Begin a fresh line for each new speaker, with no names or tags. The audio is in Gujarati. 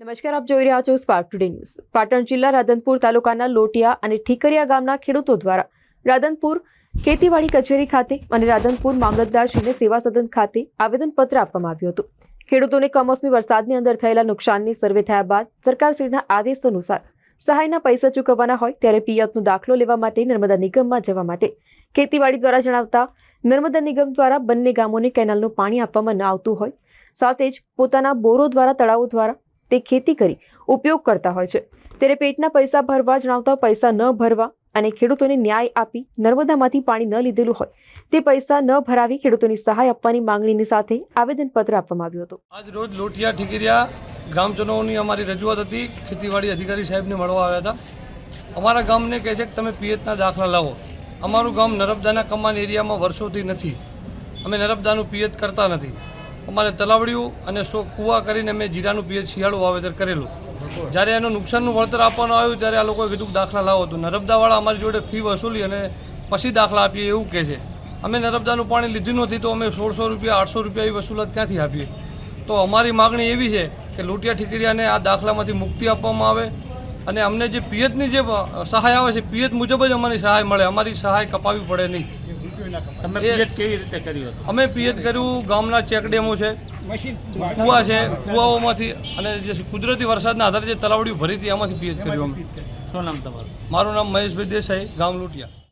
નમસ્કાર, આપ જોઈ રહ્યા છો સ્પાર્ક ટુડે ન્યૂઝ પાટણ જિલ્લા રાધનપુર તાલુકાના લોટિયા અને ઠીકરિયા ગામના ખેડૂતો દ્વારા રાધનપુર ખેતીવાડી કચેરી ખાતે અને રાધનપુર મામલતદારશ્રીને સેવા સદન ખાતે આવેદનપત્ર આપવામાં આવ્યું હતું. ખેડૂતોને કમોસમી વરસાદની અંદર થયેલા નુકસાનની સર્વે થયા બાદ સરકારશ્રીના આદેશ અનુસાર સહાયના પૈસા ચૂકવવાના હોય ત્યારે પિયતનો દાખલો લેવા માટે નર્મદા નિગમમાં જવા માટે. ખેતીવાડી દ્વારા જણાવતા નર્મદા નિગમ દ્વારા બંને ગામોને કેનાલનું પાણી આપવામાં ન આવતું હોય. સાથે જ પોતાના બોરો દ્વારા, તળાવો દ્વારા તે ખેતી કરી ઉપયોગ કરતા હોય છે. ત્યારે પેટના પૈસા ભરવા, જણાવતા પૈસા ન ભરવા અને ખેડૂતોને ન્યાય આપી નર્મદામાંથી પાણી ન લીધેલું હોય, તે પૈસા ન ભરાવી ખેડૂતોની સહાય આપવાની માંગણીની સાથે આવેદનપત્ર આપવામાં આવ્યું હતું.
આજ રોજ લોટિયા ઠીકરિયા ગ્રામજનોની અમારી રજૂઆત હતી. ખેતીવાડી અધિકારી સાહેબને મળવા આવ્યા હતા. અમારા ગામને કહે છે કે તમે પિયતના દાખલા લાવો. અમારું ગામ નર્મદાના કમાન એરિયામાં વર્ષોથી નથી. અમે નર્મદાનું પિયત કરતા નથી. અમારે તલાવડ્યું અને સો કૂવા કરીને અમે જીરાનું પીએચ શિયાળું વાવેતર કરેલું. જ્યારે એનું નુકસાનનું વળતર આપવાનું આવ્યું, ત્યારે આ લોકોએ કીધું દાખલા લાવો. તો નર્મદાવાળા અમારી જોડે ફી વસૂલી અને પછી દાખલા આપીએ એવું કહે છે. અમે નર્મદાનું પાણી લીધું નથી, તો અમે સોળસો રૂપિયા, આઠસો રૂપિયા એ વસૂલાત ક્યાંથી આપીએ? તો અમારી માગણી એવી છે કે લૂંટિયા ઠીકરિયાને આ દાખલામાંથી મુક્તિ આપવામાં આવે અને અમને જે પિયતની જે સહાય આવે છે, પિયત મુજબ જ અમારી સહાય મળે. અમારી સહાય કપાવી પડે નહીં.
તમે પિયત કેવી રીતે કર્યું હતું?
અમે પિયત કર્યું ગામના ચેકડેમો છે કુવા છે કુવાઓમાંથી અને જે કુદરતી વરસાદના આધારે જે તલાવડીઓ ભરી હતી એમાંથી પિયત કર્યું અમે.
શું નામ તમારું?
મારું નામ મહેશભાઈ દેસાઈ ગામ લૂંટિયા.